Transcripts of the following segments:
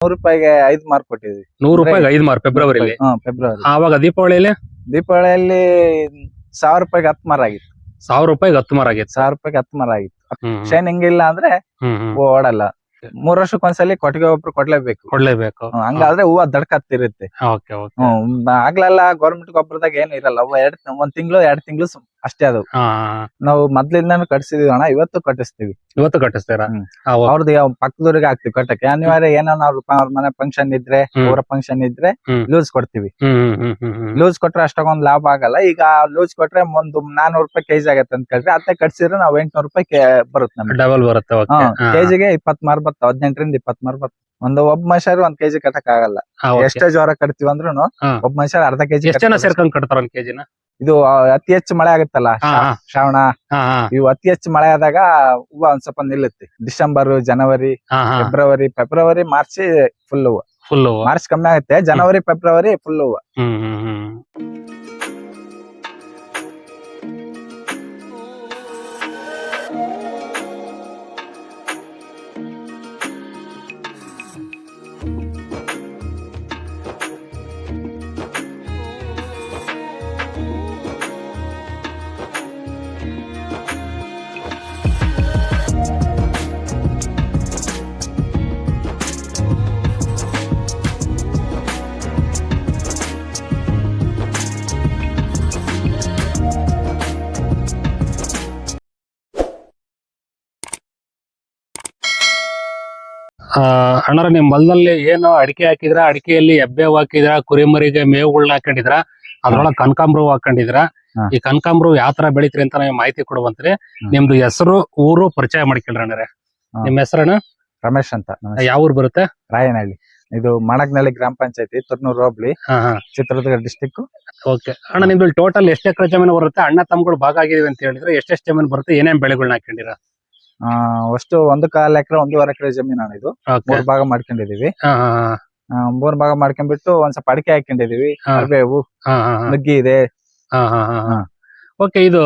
ನೂರು ರೂಪಾಯಿಗೆ ಐದ್ ಮಾರ್ಕ್ ಕೊಟ್ಟಿದ್ವಿ. ನೂರು ರೂಪಾಯಿಗೆ ಐದು ಮಾರ್ಕ್ ಫೆಬ್ರವರಿಲಿ? ಫೆಬ್ರವರಿ. ಆವಾಗ ದೀಪಾವಳಿಲಿ ದೀಪಾವಳಿಯಲ್ಲಿ ಸಾವಿರ ರೂಪಾಯಿಗೆ ಹತ್ತು ಮಾರ ಆಗಿತ್ತು. ಸಾವಿರ ರೂಪಾಯಿಗೆ ಹತ್ತು ಮಾರು ಆಗೈತೆ ಸಾವಿರ ರೂಪಾಯಿಗೆ ಹತ್ತು ಮಾರ ಆಗಿತ್ತು. ಹ್ಮ್ ಅಂದ್ರೆ ಹ್ಮ್ ಹ್ಮ್. ಓಡಲ್ಲ. ಮೂರ್ ವರ್ಷಕ್ಕೊಂದ್ಸಲಿ ಕೊಟ್ಟಿಗೆ ಒಬ್ರು ಕೊಡ್ಲೇಬೇಕು. ಕೊಡ್ಲೇಬೇಕು. ಹ್ಮ್, ಹಂಗಾದ್ರೆ ಹೂವ ದಡ್ಕತ್ತಿರುತ್ತೆ ಓಕೆ ಓಕೆ. ಹ್ಮ್ ಆಗ್ಲೆಲ್ಲ ಗೌರ್ಮೆಂಟ್ ಗೊಬ್ಬರದಾಗ ಏನು ಇರಲ್ಲ. ಅವ ಎರಡ್ ಒಂದ್ ತಿಂಗಳು ಎರಡ್ ತಿಂಗಳು ಅಷ್ಟೇ ಅದು. ನಾವು ಮೊದ್ಲಿಂದಾನು ಕಟ್ಸಿದೀವಿ ಅಣ್ಣ ಇವತ್ತು ಕಟ್ಟಿಸ್ತೀವಿ. ಇವತ್ತು ಕಟ್ಟಿಸ್ತೀರಾ. ಅವ್ರದ್ದು ಯಾವ ಪಕ್ಕದವ್ರಿಗೆ ಹಾಕ್ತಿವಿ ಕಟ್ಟಕ್ಕೆ. ಅನಿವಾರ್ಯ ಏನೋ ಅವ್ರ ಅವ್ರ ಮನೆ ಫಂಕ್ಷನ್ ಇದ್ರೆ ಅವ್ರ ಫಂಕ್ಷನ್ ಇದ್ರೆ ಲೂಸ್ ಕೊಡ್ತೀವಿ. ಲೂಸ್ ಕೊಟ್ರೆ ಅಷ್ಟೊಂದ್ ಲಾಭ ಆಗಲ್ಲ. ಈಗ ಲೂಸ್ ಕೊಟ್ರೆ ಒಂದು ನಾನೂರು ರೂಪಾಯಿ ಕೆಜಿ ಆಗತ್ತೆ ಅಂತ ಕೇಳಿದ್ರೆ ಅತ್ತೆ ಕಟ್ಸಿದ್ರೆ ನಾವ್ ಎಂಟ್ನೂರು ರೂಪಾಯಿ ಬರುತ್ತೆ ನಮ್ಗೆ. ಡಬಲ್ ಬರುತ್ತೆ ಕೆಜಿಗೆ ಇಪ್ಪತ್ ಮಾರ್ ಬತ್ತ ಹದಿನೆಂಟರಿಂದ ಇಪ್ಪತ್ ಮಾರ್ ಬತ್ತ. ಒಂದು ಒಬ್ಬ ಮನುಷ್ಯರು ಒಂದ್ ಕೆಜಿ ಕಟ್ಟಕ್ ಆಗಲ್ಲ ಎಷ್ಟೇ ಜ್ವರ ಕಟ್ತೀವಿ ಅಂದ್ರೂ ಹಾ. ಒಬ್ಬ ಮನುಷ್ಯರು ಅರ್ಧ ಕೆಜಿ ಎಷ್ಟ್ ಜನ ಸೇರ್ಕೊಂಡ್ ಕಟ್ತಾರ ಒಂದ್ ಕೆಜಿನ? ಇದು ಅತಿ ಹೆಚ್ಚು ಮಳೆ ಆಗುತ್ತಲ್ಲ ಶ್ರಾವಣ. ಇವು ಅತಿ ಹೆಚ್ಚು ಮಳೆ ಆದಾಗ ಹೂವ ಒಂದ್ ಸ್ವಲ್ಪ ನಿಲ್ಲುತ್ತೆ. ಡಿಸೆಂಬರ್ ಜನವರಿ ಫೆಬ್ರವರಿ ಫೆಬ್ರವರಿ ಮಾರ್ಚ್ ಫುಲ್ ಹೂವು. ಫುಲ್ ಮಾರ್ಚ್ ಕಮ್ಮಿ ಆಗುತ್ತೆ ಜನವರಿ ಫೆಬ್ರವರಿ ಫುಲ್ ಹೂವ. ಅಣ್ಣಾರ ನಿಮ್ ಹೊಲದಲ್ಲಿ ಏನು ಅಡಿಕೆ ಹಾಕಿದ್ರ? ಅಡಿಕೆಯಲ್ಲಿ ಎಬ್ಬೆ ಹಾಕಿದ್ರ? ಕುರಿಮರಿಗೆ ಮೇವುಗಳನ್ನ ಹಾಕೊಂಡಿದ್ರ? ಅದ್ರೊಳಗೆ ಕನಕಾಂಬ್ರ ಹಾಕೊಂಡಿದ್ರ. ಈ ಕನಕಾಂಬ್ರ ಯಾವ ತರ ಬೆಳಿತೀರಿ ಅಂತ ನಮಗೆ ಮಾಹಿತಿ ಕೊಡುವಂತ್ರಿ. ನಿಮ್ದು ಹೆಸರು ಊರು ಪರಿಚಯ ಮಾಡ್ಕೊಳ್ರಿ ಅಣ್ಣಾರೆ. ನಿಮ್ ಹೆಸರಣ್ಣ ರಮೇಶ್ ಅಂತ. ಯಾವ ಊರ್ ಬರುತ್ತೆ? ರಾಯನಹಳ್ಳಿ. ಇದು ಮಣಗ್ನಹಳ್ಳಿ ಗ್ರಾಮ ಪಂಚಾಯತಿ ತುರ್ನೂರು ಹೋಬ್ಳಿ. ಹಾ ಹಾ. Chitradurga district okay. ಅಣ್ಣ ನಿಮ್ದು ಟೋಟಲ್ ಎಷ್ಟು ಎಕರೆ ಜಮೀನು ಬರುತ್ತೆ? ಅಣ್ಣ ತಮ್ಗಳು ಭಾಗ ಆಗಿದೀವಿ ಅಂತ ಹೇಳಿದ್ರೆ ಎಷ್ಟೆಷ್ಟು ಜಮೀನು ಬರುತ್ತೆ? ಏನೇನ್ ಬೆಳೆಗಳನ್ನ ಹಾಕೊಂಡಿರ? ಆ ಅಷ್ಟು ಒಂದು ಕಾಲ್ ಎಕರೆ ಒಂದೂವರೆ ಎಕರೆ ಜಮೀನು ಇದು. ಮೂರು ಭಾಗ ಮಾಡ್ಕೊಂಡಿದೀವಿ ಮೂರ್ ಭಾಗ ಮಾಡ್ಕೊಂಡ್ಬಿಟ್ಟು ಒಂದ್ ಸ್ವಲ್ಪ ಅಡಿಕೆ ಹಾಕೊಂಡಿದೀವಿ ನುಗ್ಗಿ ಇದೆ. ಓಕೆ ಇದು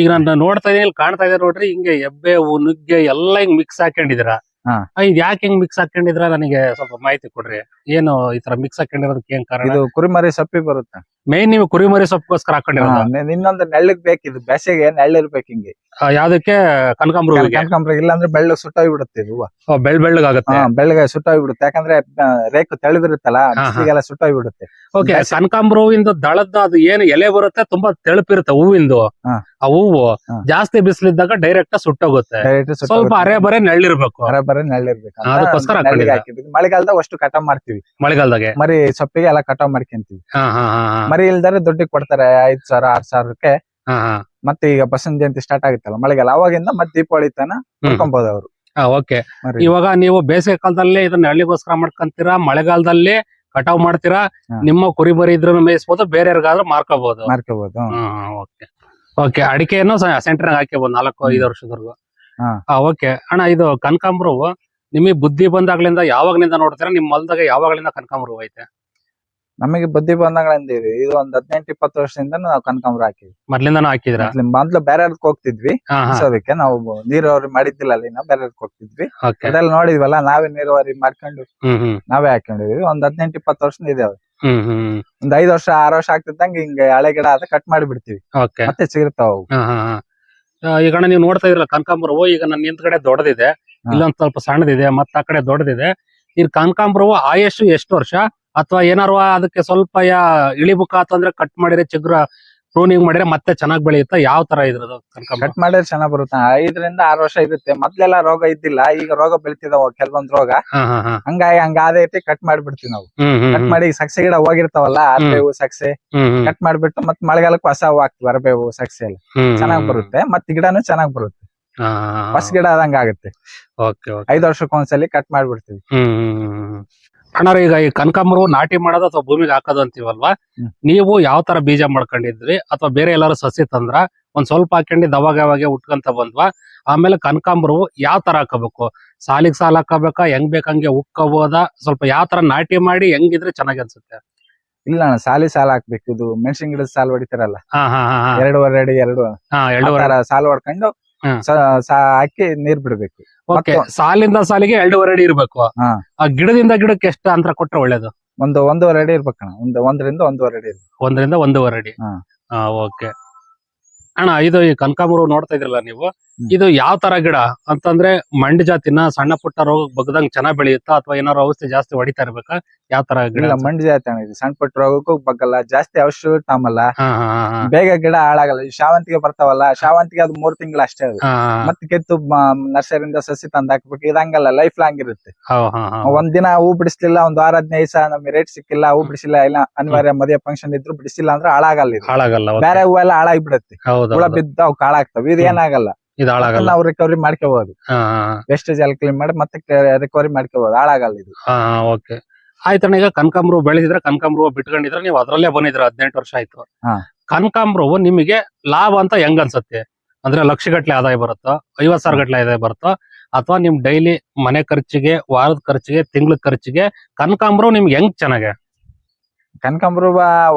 ಈಗ ನಾನು ನೋಡ್ತಾ ಇದೀನಿ ಕಾಣ್ತಾ ಇದೆ ನೋಡ್ರಿ ಹಿಂಗೆ ಎಬ್ಬೆ ನುಗ್ಗೆ ಎಲ್ಲ ಹಿಂಗ್ ಮಿಕ್ಸ್ ಹಾಕೊಂಡಿದಿರ ಹಾ. ಇದು ಯಾಕೆ ಹಿಂಗ್ ಮಿಕ್ಸ್ ಹಾಕೊಂಡಿದ್ರ ನನಗೆ ಸ್ವಲ್ಪ ಮಾಹಿತಿ ಕೊಡ್ರಿ. ಏನು ಈ ತರ ಮಿಕ್ಸ್ ಹಾಕೊಂಡಿರೋದಕ್ಕೆ ಏನ್ ಕಾರಣ? ಇದು ಕುರಿಮರಿ ಸಪ್ಪಿ ಬರುತ್ತೆ. ಮೇನ್ ನೀವು ಕುರಿಮರಿ ಸೊಪ್ಪುಗೋಸ್ಕರ ಹಾಕೊಂಡಿರೋದು? ಹಾ, ಇನ್ನೊಂದು ನೆಳ್ಳಗ್ ಬೇಕಿದು ಬೇಸಿಗೆ ನೆಳ್ಳಿರ್ಬೇಕು ಹಿಂಗೆ. ಆ, ಯಾವ್ದಕ್ಕೆ? ಕನಕಾಂಬ್ರ ಹೂವಿಗೆ? ಕನಕಾಂಬ್ರ ಇಲ್ಲ ಅಂದ್ರೆ ಬೆಳ್ಳ ಸುಟ್ಟೋಗಿ ಬಿಡುತ್ತೆ ಇದು ಹೂವ. ಓ, ಬೆಳ್ ಬೆಳ್ಳಗಾಗುತ್ತೆ? ಹಾ ಬೆಳ್ಳಗೆ ಸುಟ್ಟೋಗಿ ಬಿಡುತ್ತೆ ಯಾಕಂದ್ರೆ ಆ, ರೇಕು ತೆಳುವಿರುತ್ತಲ್ಲ ಹಾ. ಬಿಸಿಲಿಗೆಲ್ಲ ಸುಟ್ಟೋಗಿ ಬಿಡುತ್ತೆ ಓಕೆ ಕನಕಾಂಬ್ರ ಹೂವಿಂದ ದಳದ ಅದು ಏನು ಎಲೆ ಬರುತ್ತೆ? ತುಂಬಾ ತೆಳಪಿರುತ್ತೆ ಹೂವಿಂದು. ಹಾ. ಆ ಹೂವು ಹಾ. ಜಾಸ್ತಿ ಬಿಸಿಲಿದ್ದಾಗ ಡೈರೆಕ್ಟ್ ಸುಟ್ಟೋಗುತ್ತೆ. ಹೋಗುತ್ತೆ ಸ್ವಲ್ಪ. ಅರೆ ಬರೆ ನೆಳ್ಳಿರ್ಬೇಕು. ಅರೆ ಬರೆ ನೆಳ್ಳಿರ್ಬೇಕು. ಅಂತ ಅದಕ್ಕೋಸ್ಕರ ನೆಳ್ಳಿಗೆ ಹಾಕೊಂಡಿದ್ದು. ಹಾಕಿದ್ವಿ. ಮಳೆಗಾಲದಾಗ ಅಷ್ಟು ಕಟಾವ್ ಮಾಡ್ತೀವಿ. ಮಳೆಗಾಲದಾಗೆ? ಮರಿ ಸೊಪ್ಪಿಗೆ ಎಲ್ಲ ಕಟಾವ್ ಮಾಡ್ಕೊಂತೀವಿ. ಹಾ ಹಾ ಹಾ ಹಾ. ಮರಿ ಇಲ್ದಾರೆ ದುಡ್ಡಿಗೆ ಕೊಡ್ತಾರೆ ಐದ್ ಸಾವಿರ ಆರ್ ಸಾವಿರಕ್ಕೆ. ಮತ್ತೆ ಈಗ ಬಸಂತ ಜಯಂತಿ ಸ್ಟಾರ್ಟ್ ಆಗುತ್ತಲ್ಲ ಮಳೆಗಾಲ. ಅವಾಗಿಂದ ಮತ್ತೆ ದೀಪಾವಳಿ ತನ ಮಾಡ್ಕೊಬಹುದು ಅವರು. ಓಕೆ. ಇವಾಗ ನೀವು ಬೇಸಿಗೆ ಕಾಲದಲ್ಲಿ ಇದನ್ನ ಹಳ್ಳಿಗೋಸ್ಕರ ಮಾಡ್ಕೊಂತೀರಾ ಮಳೆಗಾಲದಲ್ಲಿ ಕಟಾವ್ ಮಾಡ್ತೀರಾ. ನಿಮ್ಮ ಕುರಿ ಮರಿ ಇದ್ರೂ ಮೇಯಿಸಬಹುದು ಬೇರೆಯವ್ರಿಗಾದ್ರೂ ಮಾರ್ಕೋಬಹುದು ಮಾರ್ಕೋಬಹುದು ಓಕೆ. ಓಕೆ ಅಡಿಕೆಯನ್ನು ಸೆಂಟರ್ ಹಾಕಿಬಹುದು ನಾಲ್ಕು ಐದು ವರ್ಷದವರೆಗೂ. ಹಾ. ಓಕೆ. ಅಣ್ಣ ಇದು ಕನಕಾಂಬ್ರವು ನಿಮಗೆ ಬುದ್ಧಿ ಬಂದಾಗ್ಲಿಂದ ಯಾವಾಗ್ಲಿಂದ ನೋಡ್ತೀರಾ? ನಿಮ್ ಹೊಲದಾಗ ಯಾವಾಗ್ಲಿಂದ ಕನಕಾಂಬ್ರು ಐತೆ? ನಮಗೆ ಬುದ್ಧಿ ಬಂದಂಗಳಿಂದ ಇದು ಒಂದ್ ಹದಿನೆಂಟು ಇಪ್ಪತ್ತು ವರ್ಷದಿಂದ ನಾವು ಕನಕಾಂಬ್ರ ಹಾಕಿದ್ವಿ. ಮೊದ್ಲಿಂದಾನು ಹಾಕಿದ್ರ? ಮೊದ್ಲು- ಬೇರೆ ಹೋಗ್ತಿದ್ವಿ. ಹಾ ನಾವು ನೀರಾವರಿ ಮಾಡಿದ್ದಿಲ್ಲ ಅಲ್ಲಿ ನಾವು ಬೇರೆ ಹೋಗ್ತಿದ್ವಿ. ಅದೆಲ್ಲ ನೋಡಿದ್ವಲ್ಲ ನಾವೇ ನೀರಾವರಿ ಮಾಡ್ಕೊಂಡು ನಾವೇ ಹಾಕೊಂಡಿದ್ವಿ. ಒಂದ್ ಹದಿನೆಂಟು ಇಪ್ಪತ್ತು ವರ್ಷ ಇದೆ ಅವ್ರು ಹ್ಮ್ ಹ್ಮ್ ಒಂದ್ ಐದ್ ವರ್ಷ ಆರು ವರ್ಷ ಆಗ್ತಿದ್ದಂಗೆ ಹಿಂಗೆ ಹಳೆ ಗಿಡ ಅದ ಕಟ್ ಮಾಡಿ ಬಿಡ್ತೀವಿ ಮತ್ತೆ. ಆ, ಈಗ ನೀವು ನೋಡ್ತಾ ಇದ್ರಲ್ಲ ಕನಕಾಂಬರವು ಈಗ ನನ್ನ ಕಡೆ ದೊಡ್ಡದಿದೆ. ಇಲ್ಲೊಂದ್ ಸ್ವಲ್ಪ ಸಣ್ಣದಿದೆ ಮತ್ತೆ ಆ ಕಡೆ ದೊಡ್ಡದಿದೆ. ಈ ಕನಕಾಂಬರವು ಆಯಸ್ಸು ಎಷ್ಟು ವರ್ಷ? ಅಥವಾ ಏನಾರು ಅದಕ್ಕೆ ಸ್ವಲ್ಪ ಯಾ ಇಳಿಬುಕ ಅಂತಂದ್ರೆ ಕಟ್ ಮಾಡಿದ್ರೆ ಚಿಗ್ರ ಪ್ರೂನಿಂಗ್ ಮಾಡಿದ್ರೆ ಮತ್ತೆ ಚೆನ್ನಾಗಿ ಬೆಳೆಯುತ್ತಾ? ಯಾವ ತರ ಇದ್ರದ್ದು ಕಟ್ ಮಾಡಿದ್ರೆ ಚೆನ್ನಾಗ್ ಬರುತ್ತೆ. ಐದರಿಂದ ಆರು ವರ್ಷ ಇರುತ್ತೆ ಮೊದ್ಲೆಲ್ಲ ರೋಗ ಇದ್ದಿಲ್ಲ. ಈಗ ರೋಗ ಬೆಳಿತಿದಾವ ಕೆಲವೊಂದ್ ರೋಗ. ಹಂಗಾಗಿ ಹಂಗ ಅದೇ ರೀತಿ ಕಟ್ ಮಾಡ್ಬಿಡ್ತೀವಿ ನಾವು. ಕಟ್ ಮಾಡಿ ಸಕ್ಸೆ ಗಿಡ ಹೋಗಿರ್ತಾವಲ್ಲ ಅರಬೇವು ಸಕ್ಸೆ. ಕಟ್ ಮಾಡ್ಬಿಟ್ಟು ಮತ್ ಮಳೆಗಾಲಕ್ಕೆ ಹೊಸ ಹೂ ಹಾಕ್ತಿವಿ ಅರ್ಬೇವು ಸಕ್ಸೆ ಎಲ್ಲ. ಚೆನ್ನಾಗ್ ಬರುತ್ತೆ. ಮತ್ ಗಿಡನು ಚೆನ್ನಾಗ್ ಬರುತ್ತೆ. ಹೊಸ ಗಿಡ ಆದಂಗ ಆಗುತ್ತೆ. ಐದ್ ವರ್ಷಕ್ಕೊಂದ್ಸಲಿ ಕಟ್ ಮಾಡ್ಬಿಡ್ತೀವಿ. ಹ್ಮ್ ಹ್ಮ್, ಹ್ಮ್, ಹ್ಮ್. ಅಣ್ಣ ಈಗ ಈ ಕನಕಾಂಬರ ನಾಟಿ ಮಾಡೋದು ಅಥವಾ ಭೂಮಿಗೆ ಹಾಕೋದು ಅಂತೀವಲ್ವಾ. ನೀವು ಯಾವ ತರ ಬೀಜ ಮಾಡ್ಕೊಂಡಿದ್ರಿ? ಅಥವಾ ಬೇರೆ ಎಲ್ಲಾರು ಸಸಿ ತಂದ್ರ? ಒಂದ್ ಸ್ವಲ್ಪ ಹಾಕೊಂಡು ದವಾಗ ಅವಾಗ ಉಟ್ಕೊಂತ ಬಂದ್ವಾ? ಆಮೇಲೆ ಕನಕಾಂಬರವು ಯಾವ ತರ ಹಾಕಬೇಕು? ಸಾಲಿಗೆ ಸಾಲ ಹಾಕಬೇಕಾ? ಹೆಂಗ್ ಬೇಕಂಗೆ ಉಕ್ಕಬೋದ ಸ್ವಲ್ಪ ಯಾವ ತರ ನಾಟಿ ಮಾಡಿ ಹೆಂಗಿದ್ರೆ ಚೆನ್ನಾಗಿ ಅನ್ಸುತ್ತೆ? ಇಲ್ಲ ಅಣ್ಣ ಸಾಲಿ ಸಾಲ ಹಾಕ್ಬೇಕು. ಇದು ಮೆಣಸಿನ ಗಿಡದ ಸಾಲ ಹೊಡಿತಾರಲ್ಲ? ಎರಡೂವರೆ ಅಡಿ ಎರಡು ಎರಡೂವರೆ ಸಾಲ್ ಹೊಡ್ಕೊಂಡು. ಸ- ಸ- ಹಾಕಿ ನೀರ್ ಬಿಡ್ಬೇಕು. ಓಕೆ ಮತ್ತು- ಸಾಲಿಂದ ಸಾಲಿಗೆ ಎರಡೂವರೆ ಅಡಿ ಇರ್ಬೇಕು. ಹಾ. ಆ ಗಿಡದಿಂದ ಗಿಡಕ್ಕೆ ಎಷ್ಟು ಅಂತರ ಕೊಟ್ರೆ ಒಳ್ಳೇದು? ಒಂದು ಒಂದೂವರೆ ಅಡಿ ಇರ್ಬೇಕಣ್ಣ. ಒಂದು ಒಂದರಿಂದ ಒಂದೂವರೆ ಅಡಿ ಇರ್ಬೇಕು. ಒಂದರಿಂದ ಒಂದೂವರೆ ಅಡಿ. ಹಾ. ಓಕೆ. ಅಣ್ಣ ಇದು ಈ ಕನಕಾಂಬರ ನೋಡ್ತಾ ಇದ್ರಲ್ಲ ನೀವು. ಇದು ಯಾವ ತರ ಗಿಡ? ಅಂತಂದ್ರೆ ಮಂಡ್ ಜಾತಿನ ಸಣ್ಣ ಪುಟ್ಟ ರೋಗ ಬಗ್ದಂಗ್ ಚೆನ್ನಾಗ್ ಬೆಳೆಯುತ್ತಾ ಅಥವಾ ಏನಾದ್ರು ಔಷಧಿ ಜಾಸ್ತಿ ಹೊಡಿತಾ ಇರ್ಬೇಕಾ? ಯಾವ ತರ ಗಿಡ ಮಂಡ್ ಜಾತಿ ಅಣ್ಣ ಸಣ್ಣ ಪುಟ್ಟ ರೋಗಕ್ಕೂ ಬಗ್ಗಲ್ಲ ಜಾಸ್ತಿ ಔಷಧ ತಾಮಲ್ಲ. ಬೇಗ ಗಿಡ ಹಾಳಾಗಲ್ಲ. ಶಾವಂತಿಗೆ ಬರ್ತಾವಲ್ಲ ಶಾವಂತಿಗೆ ಅದು ಮೂರ್ ತಿಂಗಳ ಅಷ್ಟೇ ಅದು. ಮತ್ತೆ ಕಿತ್ತು ನರ್ಸರಿಯಿಂದ ಸಸಿ ತಂದ್ ಹಾಕ್ಬೇಕು. ಇದಂಗಲ್ಲ ಲೈಫ್ ಲಾಂಗ್ ಇರುತ್ತೆ. ಒಂದ್ ದಿನ ಹೂ ಬಿಡಿಸ್ಲಿಲ್ಲ ಒಂದ್ ವಾರ ಹದಿನೈದು ಸಹ ನಮ್ಗೆ ರೇಟ್ ಸಿಕ್ಕಿಲ್ಲ ಹೂ ಬಿಡಿಸಿಲ್ಲ ಇಲ್ಲ ಅನಿವಾರ್ಯ ಮದುವೆ ಫಂಕ್ಷನ್ ಇದ್ರು ಬಿಡಿಸಿಲ್ಲ ಅಂದ್ರೆ ಹಾಳಾಗಲ್ಲ ಹಾಳಾಗಲ್ಲ. ಬೇರೆ ಹೂವೆಲ್ಲ ಹಾಳಾಗಿ ಬಿಡುತ್ತೆ ಹುಳ ಬಿದ್ದಾವ್ ಬಿದ್ದು ಅವು ಕಾಳಾಗ್ತಾವ. ಇದು ಏನಾಗಲ್ಲ. ಇದು ಹಾಳಾಗಲ್ಲ. ನಾವು ರಿಕವರಿ ಮಾಡ್ಕೋಬಹುದು. ವೇಸ್ಟೇಜ್ ಎಲ್ಲ ಕ್ಲೀನ್ ಮಾಡಿ ಮತ್ತೆ ರಿಕವರಿ ಮಾಡ್ಕೋಬಹುದು ಹಾಳಾಗಲ್ಲ ಇದು. ಹಾ ಓಕೆ ಆಯ್ತಣ್ಣ ಈಗ ಕನಕಾಂಬ್ರ ಬೆಳೆದಿದ್ರೆ ಕನಕಾಂಬ್ರ ಬಿಟ್ಕೊಂಡಿದ್ರೆ ನೀವು ಅದರಲ್ಲೇ ಬಂದಿದ್ರ ಹದಿನೆಂಟು ವರ್ಷ ಆಯ್ತು. ಕನಕಾಂಬ್ರ ನಿಮಗೆ ಲಾಭ ಅಂತ ಹೆಂಗ್ ಅನ್ಸುತ್ತೆ? ಅಂದ್ರೆ ಲಕ್ಷ ಗಟ್ಲೆ ಆದಾಯ ಬರುತ್ತೋ? ಐವತ್ ಸಾವಿರ ಗಟ್ಲೆ ಆದಾಯ ಬರುತ್ತೋ? ಅಥವಾ ನಿಮ್ ಡೈಲಿ ಮನೆ ಖರ್ಚಿಗೆ ವಾರದ ಖರ್ಚಿಗೆ ತಿಂಗಳ ಖರ್ಚಿಗೆ ಕನಕಾಂಬ್ರ ನಿಮ್ಗೆ ಹೆಂಗ್ ಚೆನ್ನಾಗೆ? ಕನಕಾಂಬ್ರ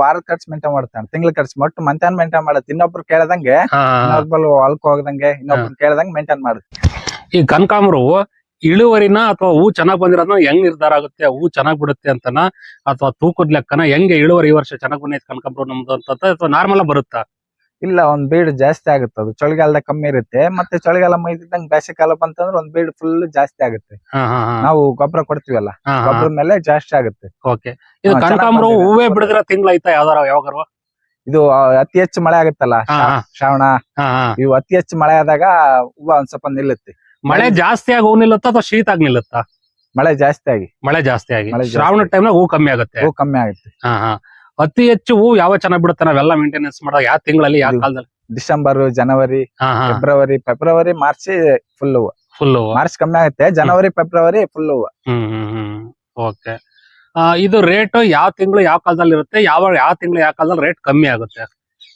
ವಾರದ ಖರ್ಚು ಮೇಂಟೈನ್ ಮಾಡ್ತಾನೆ ತಿಂಗಳ ಖರ್ಚು ಒಟ್ಟು ಮಂತಾನ್ ಮೇಂಟೈನ್ ಮಾಡುತ್ತೆ. ಇನ್ನೊಬ್ರು ಕೇಳದಂಗೆ. ಇನ್ನೊಬ್ಬರು ಹೊಲಕ್ ಹೋಗದಂಗೆ ಇನ್ನೊಬ್ರು ಕೇಳದಂಗೆ ಮೇಂಟೈನ್ ಮಾಡುತ್ತೆ. ಈ ಕನಕಾಂಬ್ರು ಇಳುವರಿನ ಅಥವಾ ಹೂ ಚೆನ್ನಾಗ್ ಬಂದಿರೋದನ್ನ ಹೆಂಗ್ ನಿರ್ಧಾರ ಆಗುತ್ತೆ ಹೂ ಚೆನ್ನಾಗ್ ಬಿಡುತ್ತೆ ಅಂತನ ಅಥವಾ ತೂಕದ ಲೆಕ್ಕನ ಹೆಂಗೆ ಇಳುವರಿ ಈ ವರ್ಷ ಚೆನ್ನಾಗ್ ಬಂದೈತೆ ಕನಕಾಂಬ್ರು ನಮ್ದು ಅಂತ ಅಥವಾ ನಾರ್ಮಲ್ ಬರುತ್ತಾ? ಇಲ್ಲ ಒಂದ್ ಬೀಡ್ ಜಾಸ್ತಿ ಆಗುತ್ತೆ. ಅದು ಚಳಿಗಾಲದಾಗ ಕಮ್ಮಿ ಇರುತ್ತೆ. ಮತ್ತೆ ಚಳಿಗಾಲ ಮೈದಿದ್ದಂಗ ಬೇಸಿಗೆ ಕಾಲ ಬಂತಂದ್ರೆ ಒಂದ್ ಬೀಡ್ ಫುಲ್ ಜಾಸ್ತಿ ಆಗುತ್ತೆ. ನಾವು ಗೊಬ್ಬರ ಕೊಡ್ತೀವಲ್ಲ? ಗೊಬ್ಬರ. ಮೇಲೆ ಜಾಸ್ತಿ ಆಗುತ್ತೆ. ಓಕೆ. ಇದು ಕನಕಾಂಬ್ರ. ಹೂವೇ ಬಿಡಿದ್ರೆ ತಿಂಗಳ ಐತಾ ಯಾವ್ದಾರ ಇದು ಅತಿ ಹೆಚ್ಚು ಮಳೆ ಆಗುತ್ತಲ್ಲ. ಶ್ರಾವಣ. ಇವು ಅತಿ ಹೆಚ್ಚು ಮಳೆ ಆದಾಗ ಹೂವ ಒಂದ್ ಸ್ವಲ್ಪ ನಿಲ್ಲುತ್ತೆ. ಮಳೆ ಜಾಸ್ತಿ ಆಗಿ ಹೂ ನಿಲ್ಲುತ್ತಾ ಅಥವಾ ಶೀತ ಆಗಿ ನಿಲ್ಲುತ್ತಾ? ಮಳೆ ಜಾಸ್ತಿ ಆಗಿ. ಮಳೆ ಜಾಸ್ತಿ ಆಗಿ. ಶ್ರಾವಣ. ಟೈಮ್ ಹೂ ಕಮ್ಮಿ ಆಗುತ್ತೆ. ಹೂ ಕಮ್ಮಿ ಆಗುತ್ತೆ. ಹಾ ಹಾ. ಅತಿ ಹೆಚ್ಚು ಹೂವು ಯಾವ ಚೆನ್ನಾಗ್ ಬಿಡುತ್ತೆ ನಾವೆಲ್ಲ ಮೇಂಟೆನೆನ್ಸ್ ಮಾಡಿದಾಗ ಯಾವ ತಿಂಗಳಲ್ಲಿ ಯಾವ ಕಾಲದಲ್ಲಿ? ಡಿಸೆಂಬರ್ ಜನವರಿ ಹಾ ಹಾ. ಫೆಬ್ರವರಿ ಫೆಬ್ರವರಿ ಮಾರ್ಚ್ ಫುಲ್ ಹೂವು. ಫುಲ್ ಮಾರ್ಚ್ ಕಮ್ಮಿ ಆಗುತ್ತೆ ಜನವರಿ ಫೆಬ್ರವರಿ ಫುಲ್ ಹೂವು. ಹ್ಮ್ ಹ್ಮ್ ಹ್ಮ್. ಓಕೆ ಇದು ರೇಟ್ ಯಾವ ತಿಂಗಳು ಯಾವ ಕಾಲದಲ್ಲಿ ಇರುತ್ತೆ ಯಾವ ಯಾವ ತಿಂಗಳು ಯಾವ ಕಾಲದಲ್ಲಿ ರೇಟ್ ಕಮ್ಮಿ ಆಗುತ್ತೆ?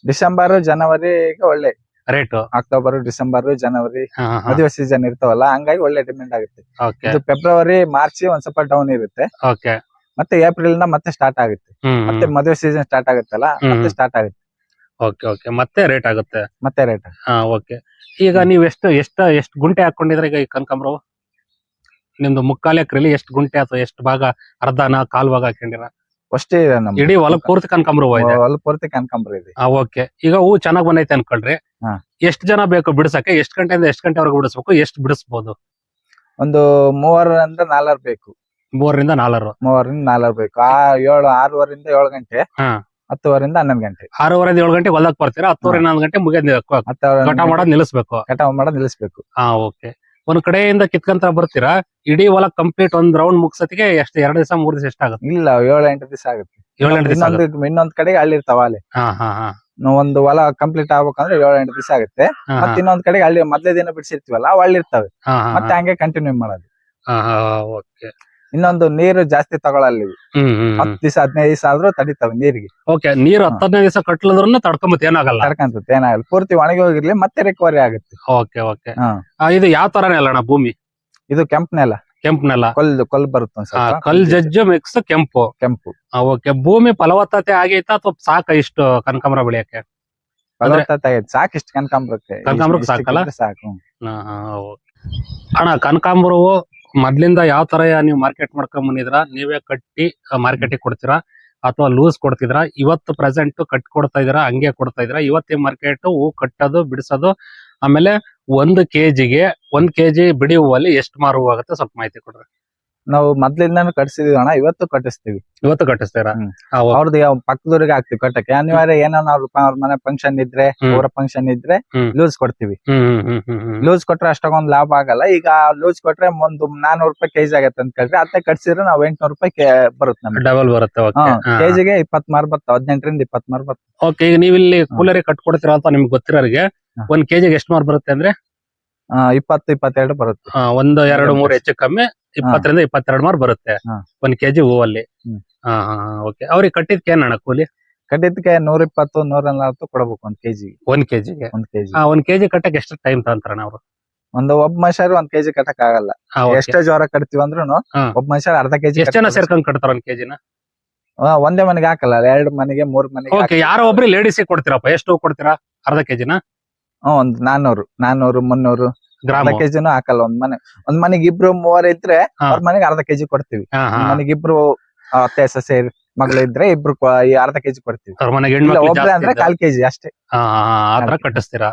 ಡಿಸೆಂಬರ್ ಜನವರಿಗೆ ಒಳ್ಳೆ. ರೇಟ್ ಅಕ್ಟೋಬರ್ ಡಿಸೆಂಬರ್ ಜನವರಿ ಮದುವೆ ಸೀಸನ್ ಇರ್ತಾವಲ್ಲ ಹಂಗಾಗಿ ಒಳ್ಳೆ ಡಿಮ್ಯಾಂಡ್ ಆಗುತ್ತೆ. ಓಕೆ ಇದು ಫೆಬ್ರವರಿ ಮಾರ್ಚ್ ಒಂದ್ ಸ್ವಲ್ಪ ಡೌನ್ ಇರುತ್ತೆ. ಓಕೆ ಮತ್ತೆ ಏಪ್ರಿಲ್ನ ಮತ್ತೆ ಸ್ಟಾರ್ಟ್ ಆಗುತ್ತೆ. ಮತ್ತೆ ಮದುವೆ ಸೀಸನ್ ಸ್ಟಾರ್ಟ್ ಆಗುತ್ತಲ್ಲ. ಮತ್ತೆ ಸ್ಟಾರ್ಟ್ ಆಗುತ್ತೆ. ಓಕೆ ಓಕೆ ಮತ್ತೆ ರೇಟ್ ಆಗುತ್ತೆ? ಮತ್ತೆ ರೇಟ್ ಹಾ ಓಕೆ ಈಗ ನೀವು ಎಷ್ಟು ಎಷ್ಟು ಎಷ್ಟು ಗುಂಟೆ ಹಾಕೊಂಡಿದ್ರೆ ಈಗ ಈ ಕನಕಾಂಬ್ರವು ನಿಮ್ದು ಮುಕ್ಕಾಲು ಎಕರೆಲಿ ಎಷ್ಟು ಗುಂಟೆ ಅಥವಾ ಎಷ್ಟು ಭಾಗ ಅರ್ಧನ ಕಾಲ್ ಭಾಗ ಹಾಕೊಂಡಿರ? ಅಷ್ಟೇ ಇದೆ ನಮ್ಮ ಇಡೀ ಹೊಲ ಪೂರ್ತಿ ಕನಕಾಂಬ್ರವ ಇದೆ. ಹೊಲ ಪೂರ್ತಿ ಕನಕಾಂಬ್ರ ಇದೆ. ಆ ಓಕೆ ಈಗ ಹೂ ಚೆನ್ನಾಗ್ ಬಂದೈತೆ ಅನ್ಕೊಳ್ರಿ. ಹಾ. ಎಷ್ಟ್ ಜನ ಬೇಕು ಬಿಡ್ಸಕ್ಕೆ? ಎಷ್ಟು ಗಂಟೆಯಿಂದ ಎಷ್ಟು ಗಂಟೆವರೆಗೂ ಬಿಡಿಸ್ಬೇಕು? ಎಷ್ಟು ಬಿಡಿಸ್ಬೋದು? ಒಂದು ಮೂವರಿಂದ ನಾಲ್ವರು ಬೇಕು. ಮೂರರಿಂದ ನಾಲ್ವರು. ಮೂವರಿಂದ ನಾಲ್ವರು ಬೇಕು. ಆ ಏಳು ಆರೂವರಿಂದ ಏಳು ಗಂಟೆ ಹಾ. ಹತ್ತುವರಿಂದ ಹನ್ನೊಂದು ಗಂಟೆ. ಆರೂವರೆ ಏಳು ಗಂಟೆ ಹೊಲಕ್ ಬರ್ತೀರಾ? ಹತ್ತುವರೆ ಹನ್ನೊಂದು ಗಂಟೆ ಮುಗಿಯೋದ್ ಕಟ ಮಾಡೋದ್ ನಿಲ್ಲಿಸ್ಬೇಕು. ಕಟಾವ್ ಮಾಡೋದ್ ನಿಲ್ಲಿಸ್ಬೇಕು. ಹಾ ಓಕೆ. ಒಂದ್ ಕಡೆಯಿಂದ ಕಿತ್ಕಂತ ಬರ್ತೀರಾ? ಇಡೀ ಹೊಲ ಕಂಪ್ಲೀಟ್ ಒಂದ್ ರೌಂಡ್ ಮುಗ್ಸತಿಗೆ ಎಷ್ಟು ಎರಡು ದಿವಸ ಮೂರ್ ದಿವಸ ಎಷ್ಟಾಗುತ್ತೆ ಇಲ್ಲ ಏಳು ಎಂಟು ದಿವಸ ಆಗುತ್ತೆ. ದಿವಸ ಇನ್ನೊಂದು ಇನ್ನೊಂದ್ ಕಡೆಗೆ ಹಳ್ಳಿ ಇರ್ತಾವ ಅಲ್ಲಿ. ಹಾ ಹಾ ಹಾ. ನಾವು ಒಂದು ಹೊಲ ಕಂಪ್ಲೀಟ್ ಆಗ್ಬೇಕಂದ್ರೆ ಏಳು ಎಂಟು ದಿವಸ ಆಗುತ್ತೆ. ಹಾ, ಮತ್ತೆ ಇನ್ನೊಂದ್ ಕಡೆಗೆ ಹಳ್ಳಿ ಮೊದ್ಲೇ ದಿನ ಬಿಡಿಸಿರ್ತೀವಲ್ಲ ಅವು ಇರ್ತಾವೆ. ಹಾ, ಹಾ, ಮತ್ತೆ ಹಂಗೆ ಕಂಟಿನ್ಯೂ ಮಾಡೋದು. ಹಾ, ಓಕೆ. ಇನ್ನೊಂದು ನೀರು ಜಾಸ್ತಿ ತಗೊಳಲ್ಲಿ. ಹತ್ತು ದಿವಸ ಹದಿನೈದು ದಿವಸ ಆದ್ರೂ ತಡಿತಾವೆ ನೀರಿಗೆ. ಓಕೆ ನೀರ್ ಹತ್ತು ಹದಿನೈದು ದಿವಸ ಕಟ್ಲಂದ್ರೂ ತಡ್ಕೊಂಬತ್ ಏನಾಗಲ್ಲ? ತಡ್ಕೊಂತ ಏನಾಗಲ್ಲ. ಪೂರ್ತಿ ಒಣಗಿ ಹೋಗಿರ್ಲಿ ಮತ್ತೆ ರಿಕವರಿ ಆಗುತ್ತೆ. Okay okay. ಇದು ಯಾವ ತರನೇ ಅಲ್ಲಣ್ಣ ಭೂಮಿ? ಇದು ಕೆಂಪ್ ನೆಲ. ಕೆಂಪ್ ನೆಲ. ಕಲ್ ಕೊಲ್ ಬರುತ್ತೆ ಕಲ್ ಜಜ್ಜು ಮಿಕ್ಸ್ ಕೆಂಪು. ಕೆಂಪು. ಓಕೆ. ಭೂಮಿ ಫಲವತ್ತತೆ ಆಗೈತಾ ಅಥವಾ ಸಾಕ ಇಷ್ಟು ಕನಕಾಂಬರ ಬೆಳೆಯಕ್ಕೆ? ಫಲವತ್ತತೆ ಆಗೈತೆ. ಸಾಕು ಇಷ್ಟು ಕನಕಾಂಬರಕ್ಕೆ. ಕನಕಾಂಬರಕ್ಕೆ ಸಾಕಲ್ಲ? ಸಾಕು. ಅಣ್ಣ ಕನಕಾಂಬರವು ಮೊದ್ಲಿಂದ ಯಾವ ತರ ನೀವು ಮಾರ್ಕೆಟ್ ಮಾಡ್ಕೊಂಡ್ ಬಂದಿದ್ರ ನೀವೇ ಕಟ್ಟಿ ಮಾರ್ಕೆಟ್ ಕೊಡ್ತೀರಾ, ಅಥವಾ ಲೂಸ್ ಕೊಡ್ತಿದ್ರ ಇವತ್ತು ಪ್ರೆಸೆಂಟ್ ಕಟ್ ಕೊಡ್ತಾ ಇದೀರಾ ಹಂಗೆ ಕೊಡ್ತಾ ಇದೀರಾ ಇವತ್ತಿನ ಮಾರ್ಕೆಟ್ ಹೂ ಕಟ್ಟೋದು, ಬಿಡಿಸೋದು, ಆಮೇಲೆ ಒಂದು ಕೆಜಿಗೆ ಒಂದ್ ಕೆಜಿ ಬಿಡಿ ಹೂವಲ್ಲಿ ಎಷ್ಟು ಮಾರು ಹೂವಾಗುತ್ತೆ ಸ್ವಲ್ಪ ಮಾಹಿತಿ ಕೊಡ್ರಿ. ನಾವು ಮೊದ್ಲಿಂದಾನು ಕಟ್ಸಿದೀವಿ ಅಣ್ಣ ಇವತ್ತು ಕಟ್ಟಿಸ್ತೀವಿ. ಇವತ್ತು ಕಟ್ಟಿಸ್ತೀರಾ. ಅವ್ರದ್ದು ಯಾವ ಪಕ್ಕದವ್ರಿಗೆ ಹಾಕ್ತಿವಿ ಕಟ್ಟಕ್ಕೆ. ಅನಿವಾರ್ಯ ಏನೋ ಅವ್ರ ಅವ್ರ ಮನೆ ಫಂಕ್ಷನ್ ಇದ್ರೆ. ಅವರ ಫಂಕ್ಷನ್ ಇದ್ರೆ ಲೂಸ್ ಕೊಡ್ತೀವಿ. ಲೂಸ್ ಕೊಟ್ರೆ ಅಷ್ಟೊಂದ್ ಲಾಭ ಆಗಲ್ಲ. ಈಗ ಲೂಸ್ ಕೊಟ್ರೆ ಒಂದು ನಾನೂರು ರೂಪಾಯಿ ಕೆಜಿ ಆಗತ್ತೆ ಅಂತ ಕೇಳಿದ್ರೆ ಅದನ್ನ ಕಟ್ಸಿದ್ರೆ ನಾವ್ ಎಂಟ್ನೂರು ರೂಪಾಯಿ ಬರುತ್ತೆ ನಮ್ಗೆ. ಡಬಲ್ ಬರುತ್ತೆ ಕೆಜಿಗೆ ಇಪ್ಪತ್ ಮಾರ್ ಬರ್ತಾವ ಹದಿನೆಂಟರಿಂದ ಇಪ್ಪತ್ ಮಾರ್ ಬರ್ತಾವ ಓಕೆ ಈಗ ನೀವು ಇಲ್ಲಿ ಕೂಲರಿ ಕಟ್ಕೊಡ್ತೀರಾ ಅಂತ ನಿಮ್ಗೆ ಗೊತ್ತಿರೋರಿಗೆ. ಒಂದ್ ಕೆಜಿಗೆ ಎಷ್ಟು ಮಾರ್ ಬರುತ್ತೆ ಅಂದ್ರೆ? ಇಪ್ಪತ್ತು ಇಪ್ಪತ್ತೆರಡು ಬರುತ್ತೆ. ಒಂದು ಎರಡು ಮೂರು ಹೆಚ್ಚು ಕಮ್ಮಿ ಇಪ್ಪತ್ತರಿಂದ ಇಪ್ಪತ್ತೆರಡು ಮಾರು ಬರುತ್ತೆ. ಹಾ. ಒಂದ್ ಕೆಜಿ ಹೂವಲ್ಲಿ. ಹ್ಮ್. ಹಾ ಹಾ ಓಕೆ ಅವ್ರಿಗೆ ಕಟ್ಟಿದ್ಕೆ ಏನ್ ಅಣ್ಣ ಕೂಲಿ? ಕಟ್ಟಿದ್ಕೆ ನೂರ ಇಪ್ಪತ್ತು ನೂರ ನಲವತ್ತು ಕೊಡಬೇಕು ಒಂದ್ ಕೆಜಿ. ಒಂದ್ ಕೆಜಿಗೆ? ಒಂದ್ ಕೆಜಿ. ಆ ಒಂದ್ ಕೆಜಿ ಕಟ್ಟಕ್ಕೆ ಎಷ್ಟು ಟೈಮ್ ತಂತ್ರಣ ಅವರು? ಒಂದು ಒಬ್ಬ ಮನುಷ್ಯರು ಒಂದ್ ಕೆಜಿ ಕಟ್ಟಕ್ ಆಗಲ್ಲ. ಎಷ್ಟೇ ಜ್ವರ ಕಟ್ತೀವಿ ಅಂದ್ರೂ ಹಾ. ಒಬ್ಬ ಮನುಷ್ಯರು ಅರ್ಧ ಕೆಜಿ ಎಷ್ಟು ಜನ ಸೇರ್ಕೊಂಡ್ ಕಟ್ತಾರ ಒಂದ್ ಕೆಜಿನ? ಒಂದೇ ಮನೆಗೆ ಹಾಕಲ್ಲ ಎರಡು ಮನೆಗೆ ಮೂರ್ ಮನೆಗೆ ಓಕೆ. ಯಾರೋ ಒಬ್ರು ಲೇಡೀಸ್ ಕೊಡ್ತೀರಪ್ಪ? ಎಷ್ಟು ಹೂ ಕೊಡ್ತೀರಾ? ಅರ್ಧ ಕೆಜಿನ? ಹ್ಮ್, ಒಂದ್ ನಾನ್ನೂರು ನಾನೂರು ಮುನ್ನೂರು. ಅರ್ಧ ಕೆಜಿನೂ ಹಾಕಲ್ಲ ಒಂದ್ ಮನೆ ಒಂದ್ ಮನೆಗೆ ಇಬ್ರು ಮೂವರ್ ಇದ್ರೆ. ಅವ್ರ ಮನೆಗೆ ಅರ್ಧ ಕೆಜಿ ಕೊಡ್ತೀವಿ. ಮನೆಗೆ ಇಬ್ರು ಅತ್ತೆ ಸೊಸೆ ಮಗಳು ಇದ್ರೆ ಇಬ್ರು ಅರ್ಧ ಕೆಜಿ ಕೊಡ್ತೀವಿ. ಒಬ್ರೆ ಅಂದ್ರೆ ಕಾಲ್ ಕೆಜಿ ಅಷ್ಟೇ. ಕಟ್ಟಿಸ್ತೀರಾ?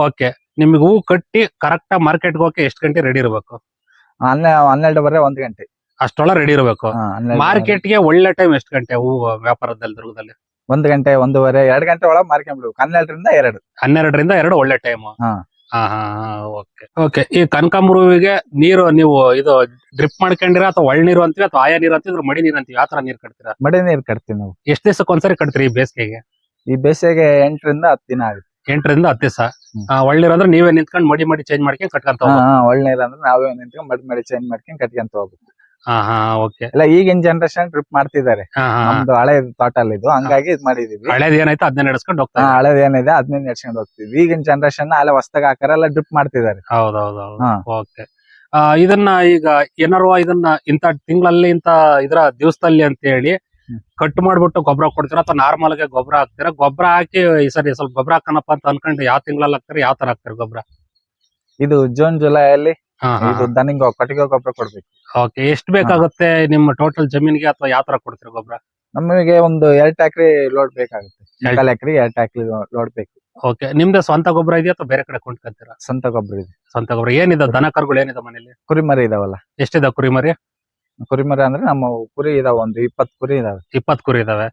ಓಕೆ. ನಿಮ್ಗೆ ಹೂ ಕಟ್ಟಿ ಕರೆಕ್ಟ್ ಮಾರ್ಕೆಟ್ ಹೋಗಕ್ಕೆ ಎಷ್ಟು ಗಂಟೆ ರೆಡಿ ಇರಬೇಕು? ಹನ್ನೆರಡು ಹನ್ನೆರಡುವರೆ ಒಂದ್ ಗಂಟೆ. ಅಷ್ಟೊಳ ರೆಡಿ ಇರಬೇಕು. ಮಾರ್ಕೆಟ್ಗೆ ಒಳ್ಳೆ ಟೈಮ್ ಎಷ್ಟು ಗಂಟೆ ಹೂ ವ್ಯಾಪಾರದಲ್ಲಿ ದುರ್ಗದಲ್ಲಿ? ಒಂದ್ ಗಂಟೆ ಒಂದೂವರೆ ಎರಡ್ ಗಂಟೆ ಒಳಗೆ ಮಾರ್ಕೊಂಡ್ಬಿಡ್ಬೇಕು. ಹನ್ನೆರಡರಿಂದ ಎರಡು. ಹನ್ನೆರಡರಿಂದ ಎರಡು ಒಳ್ಳೆ ಟೈಮ್ ಹಾ. ಓಕೆ ಓಕೆ ಈ ಕನಕಾಂಬರುವಿಗೆ ನೀರು ನೀವು ಇದು ಡ್ರಿಪ್ ಮಾಡ್ಕೊಂಡಿರ ಅಥವಾ ಒಳ್ಳೆ ನೀರು ಅಂತೀವಿ ಅಥವಾ ಆಯಾ ನೀರು ಅಂತೀವಿ ಮಡಿ ನೀರು ಅಂತೀವಿ ಯಾವ ತರ ನೀರು ಕಟ್ತೀರಾ? ಮಡಿ ನೀರು ಕಟ್ತೀವಿ ನಾವು. ಎಷ್ಟು ದಿವಸಕ್ಕೆ ಒಂದ್ಸರಿ ಕಟ್ತೀರಿ ಈ ಬೇಸಿಗೆಗೆ? ಈ ಬೇಸಿಗೆ ಎಂಟರಿಂದ ಹತ್ತು ದಿನ ಆಗುತ್ತೆ. ಎಂಟರಿಂದ ಹತ್ತು ದಿವಸ? ಆ ಒಳ್ಳೆ ನೀರು ಅಂದ್ರೆ ನೀವೇ ನಿಂತ್ಕೊಂಡು ಮಡಿ ಮಡಿ ಚೇಂಜ್ ಮಾಡ್ಕೊಂಡು ಕಟ್ಕೊಂತ ಒಳ್ಳೆ ನೀರ್ ಅಂದ್ರೆ ನಾವೇ ನಿಂತ್ಕೊಂಡು ಮಡಿ ಮಡಿ ಚೇಂಜ್ ಮಾಡ್ಕೊಂಡು ಕಟ್ಕೊಂತ ಹೋಗ್ಬೇಕು. ಹಾ ಹಾ ಓಕೆ ಇಲ್ಲ ಈಗಿನ ಜನರೇಷನ್ ಟ್ರಿಪ್ ಮಾಡ್ತಿದ್ದಾರೆ. ನಮ್ದು ಹಳೆ ತೋಟಲ್ ಇದು. ಹಂಗಾಗಿ ಇದ್ ಮಾಡಿದೀವಿ. ಹಳೇದ್ ಏನಾಯ್ತು ಅದನ್ನ ನಡೆಸ್ಕೊಂಡು ಹೋಗ್ತಾ ಹಾ, ಹಳೇದ್ ಏನಿದೆ ಅದನ್ನ ನಡ್ಸ್ಕೊಂಡು ಹೋಗ್ತೀವಿ ಈಗಿನ ಜನರೇಷನ್ ಅಲ್ಲೇ ಹೊಸ್ದಾಗ ಹಾಕಾರೆಲ್ಲ ಡ್ರಿಪ್ ಮಾಡ್ತಿದ್ದಾರೆ. ಹೌದೌದು. ಓಕೆ ಇದನ್ನ ಈಗ ಏನಾರು ಇದನ್ನ ಇಂತ ತಿಂಗಳಲ್ಲಿ ಇಂತ ಇದ್ರ ದಿವಸದಲ್ಲಿ ಅಂತ ಹೇಳಿ ಕಟ್ ಮಾಡ್ಬಿಟ್ಟು ಗೊಬ್ಬರ ಕೊಡ್ತೀರಾ ಅಥವಾ ನಾರ್ಮಲ್ಗೆ ಗೊಬ್ಬರ ಹಾಕ್ತೀರಾ? ಗೊಬ್ಬರ ಹಾಕಿ ಈ ಸರಿ ಸ್ವಲ್ಪ ಗೊಬ್ಬರ ಹಾಕನಪ್ಪ ಅಂತ ಅನ್ಕೊಂಡು ಯಾವ ತಿಂಗಳಲ್ಲಿ ಹಾಕ್ತಾರೆ? ಯಾವ ತರ ಹಾಕ್ತಾರೆ ಗೊಬ್ಬರ ಇದು ಜೂನ್ ಜುಲೈ ಅಲ್ಲಿ ಇದು ದನಿಂಗ್ ಕೊಟ್ಟಿಗೆ ಗೊಬ್ಬರ ಕೊಡ್ಬೇಕು. ಓಕೆ ಎಷ್ಟು ಬೇಕಾಗುತ್ತೆ ನಿಮ್ಮ ಟೋಟಲ್ ಜಮೀನಿಗೆ ಅಥವಾ ಯಾವ ತರ ಕೊಡ್ತೀರಾ ಗೊಬ್ಬರ? ನಮಗೆ ಒಂದು ಎರಡ್ ಟ್ಯಾಕ್ರಿ ಲೋಡ್ ಬೇಕಾಗುತ್ತೆ. ಮುಕ್ಕಾಲ್ ಎಕರೆ ಎರಡ್ ಟ್ಯಾಕ್ರಿ ಲೋಡ್ ಬೇಕು. ಓಕೆ ನಿಮ್ದು ಸ್ವಂತ ಗೊಬ್ಬರ ಇದೆಯಾ ಅಥವಾ ಬೇರೆ ಕಡೆ ಕೊಂಡ್ಕೊಂತೀರಾ? ಸ್ವಂತ ಗೊಬ್ಬರ ಇದೆ. ಸ್ವಂತ ಗೊಬ್ಬರ. ಏನಿದೆ ದನ ಕರುಗಳು ಏನಿದೆ ಮನೇಲಿ? ಕುರಿಮರಿ ಇದಾವಲ್ಲ. ಎಷ್ಟಿದೆ ಕುರಿಮರಿ? ಕುರಿಮರಿ ಅಂದ್ರೆ ನಮ್ಮ ಕುರಿ ಇದಾವ ಒಂದು ಇಪ್ಪತ್ ಕುರಿ ಇದಾವೆ. ಇಪ್ಪತ್ತು ಕುರಿ ಇದಾವೆ.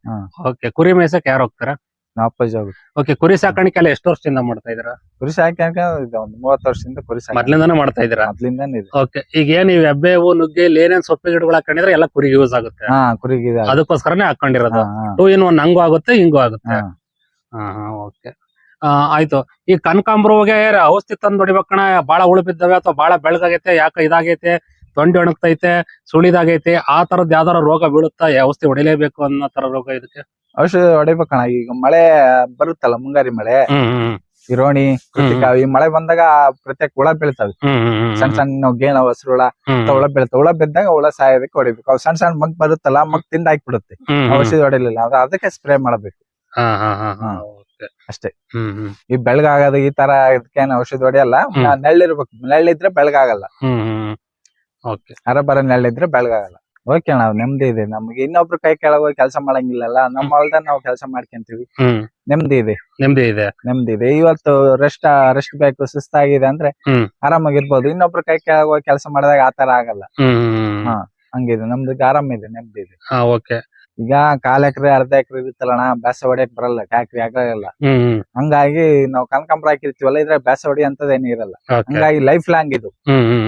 ಓಕೆ ಕುರಿ ಮೇಯ್ಸಕ್ ಯಾರು ಹೋಗ್ತಾರ? ನಾವು ಆಗುತ್ತೆ. ಓಕೆ ಕುರಿ ಸಾಕಾಣಿಕೆ ಎಲ್ಲ ಎಷ್ಟು ವರ್ಷದಿಂದ ಮಾಡ್ತಾ ಇದ್ರ ಕುರಿ ಸಾಕಾಕ ಒಂದ್ ಮೂವತ್ತು ವರ್ಷದಿಂದ ಕುರಿ ಸಾಕ ಮೊದ್ಲಿಂದಾನೇ ಮಾಡ್ತಾ ಇದ್ರ ಮೊದ್ಲಿಂದಾನೇ ಇದೆ. ಓಕೆ ಈಗ ಏನ್ ಈ ಎಬ್ಬೆ ಹೂ ನುಗ್ಗೆ ಇಲ್ಲಿ ಏನೇನ್ ಸೊಪ್ಪು ಗಿಡಗಳು ಹಾಕೊಂಡಿದ್ರೆ ಎಲ್ಲ ಕುರಿಗೆ ಯೂಸ್ ಆಗುತ್ತೆ. ಹಾ ಕುರಿಗೆ ಇದೆ. ಅದಕ್ಕೋಸ್ಕರನೇ ಹಾಕೊಂಡಿರೋದು. ಹಾ, ಹಾ, ಟೂ ಇನ್ ಒನ್ ಹಂಗೂ ಆಗುತ್ತೆ ಹಿಂಗೂ ಆಗುತ್ತೆ. ಹಾ. ಓಕೆ ಆಯ್ತು. ಈ ಕನಕಾಂಬರಗೆ ಔಷಧಿ ತಂದು ಹೊಡಿಬೇಕಣ ಬಾಳ ಹುಳು ಬಿದ್ದವೆ ಅಥವಾ ಬಾಳ ಬೆಳಗಾಗೈತೆ ಯಾಕೆ ಇದಾಗೈತೆ? ತೊಂಡಿ ಒಣಗ್ತೈತೆ ಸುಳಿದಾಗೈತೆ ಆ ತರದ್ ಯಾವ್ದಾರ ರೋಗ ಬೀಳುತ್ತಾ ಔಷಧಿ ಹೊಡಿಲೇಬೇಕು ಅನ್ನೋ ತರ ರೋಗ ಇದಕ್ಕೆ? ಔಷಧಿ ಹೊಡಿಬೇಕಣ್ಣ ಈಗ ಮಳೆ ಬರುತ್ತಲ್ಲ ಮುಂಗಾರಿ ಮಳೆ ಇರೋಣಿ ಹ್ಮ್ ರೋಣಿ ಈ ಮಳೆ ಬಂದಾಗ ಪ್ರತ್ಯೇಕ ಹುಳ ಬೀಳ್ತಾವೆ. ಸಣ್ಣ ಸಣ್ಣ ಗೇಣ ಹಸಿರು ಹುಳ ಹುಳ ಬೀಳ್ತಾವೆ. ಹುಳ ಬಿದ್ದಾಗ ಹುಳ ಸಾಯೋದಕ್ಕೆ ಹೊಡಿಬೇಕು. ಅವ್ ಸಣ್ಣ ಸಣ್ಣ ಮಗ್ ಬರುತ್ತಲ್ಲ ಮಗ್ ತಿಂದ ಹಾಕ್ಬಿಡುತ್ತೆ. ಔಷಧಿ ಹೊಡಿಲಿಲ್ಲ ಅದಕ್ಕೆ ಸ್ಪ್ರೇ ಮಾಡಬೇಕು. ಅಷ್ಟೇ. ಈ ಬೆಳಗಾಗದ ಈ ತರ ಇದಕ್ಕೇನು ಔಷಧಿ ಹೊಡಿಯಲ್ಲ? ನೆಳ್ಳಿರ್ಬೇಕು. ನೆಳ್ಳಿದ್ರೆ ಬೆಳಗಾಗಲ್ಲ. ಓಕೆ. ಹರಬರ ನೆಳ್ಳಿದ್ರೆ ಬೆಳಗಾಗಲ್ಲ. ಓಕೆ ನಾವು ನೆಮ್ಮದಿ ಇದೆ. ನಮ್ಗೆ ಇನ್ನೊಬ್ರು ಕೈ ಕೆಳಗೆ ಹೋಗಿ ಕೆಲಸ ಮಾಡಂಗಿಲ್ಲಲ್ಲ ನಮ್ಮ ಹೊಲ್ದಾಗ ನಾವು ಕೆಲಸ ಮಾಡ್ಕೊಂತೀವಿ. ನೆಮ್ಮದಿ ಇದೆ. ನೆಮ್ಮದಿ ಇದೆ. ನೆಮ್ಮದಿ ಇದೆ. ಇವತ್ತು ರೆಸ್ಟ್ ರೆಸ್ಟ್ ಬೇಕು ಸುಸ್ತಾಗಿದೆ ಅಂದ್ರೆ. ಆರಾಮಾಗಿರ್ಬೋದು. ಇನ್ನೊಬ್ರು ಕೈ ಕೆಳಗೆ ಹೋಗಿ ಕೆಲಸ ಮಾಡಿದಾಗ ಆತರ ಆಗಲ್ಲ. ಹಾ. ಹಂಗಿದೆ. ನಮ್ದು ಆರಾಮ ಇದೆ ನೆಮ್ಮದಿ ಇದೆ. ಹಾ ಓಕೆ ಈಗ ಕಾಲ್ ಎಕರೆ ಅರ್ಧ ಎಕರೆ ಇರುತ್ತಲ್ಲಣ್ಣ ಬ್ಯಾಸ ಹೊಡಿಯಕ್ ಬರಲ್ಲ ಟ್ಯಾಕ್ರಿ ಆಗಲ್ಲ ಹಂಗಾಗಿ ನಾವ್ ಕನಕಂಬ್ರ ಹಾಕಿರ್ತೀವಲ್ಲ ಇದ್ರೆ ಬ್ಯಾಸ ಹೊಡಿ ಅಂತದೇನು ಇರಲ್ಲ. ಹಂಗಾಗಿ ಲೈಫ್ ಲಾಂಗ್ ಇದು.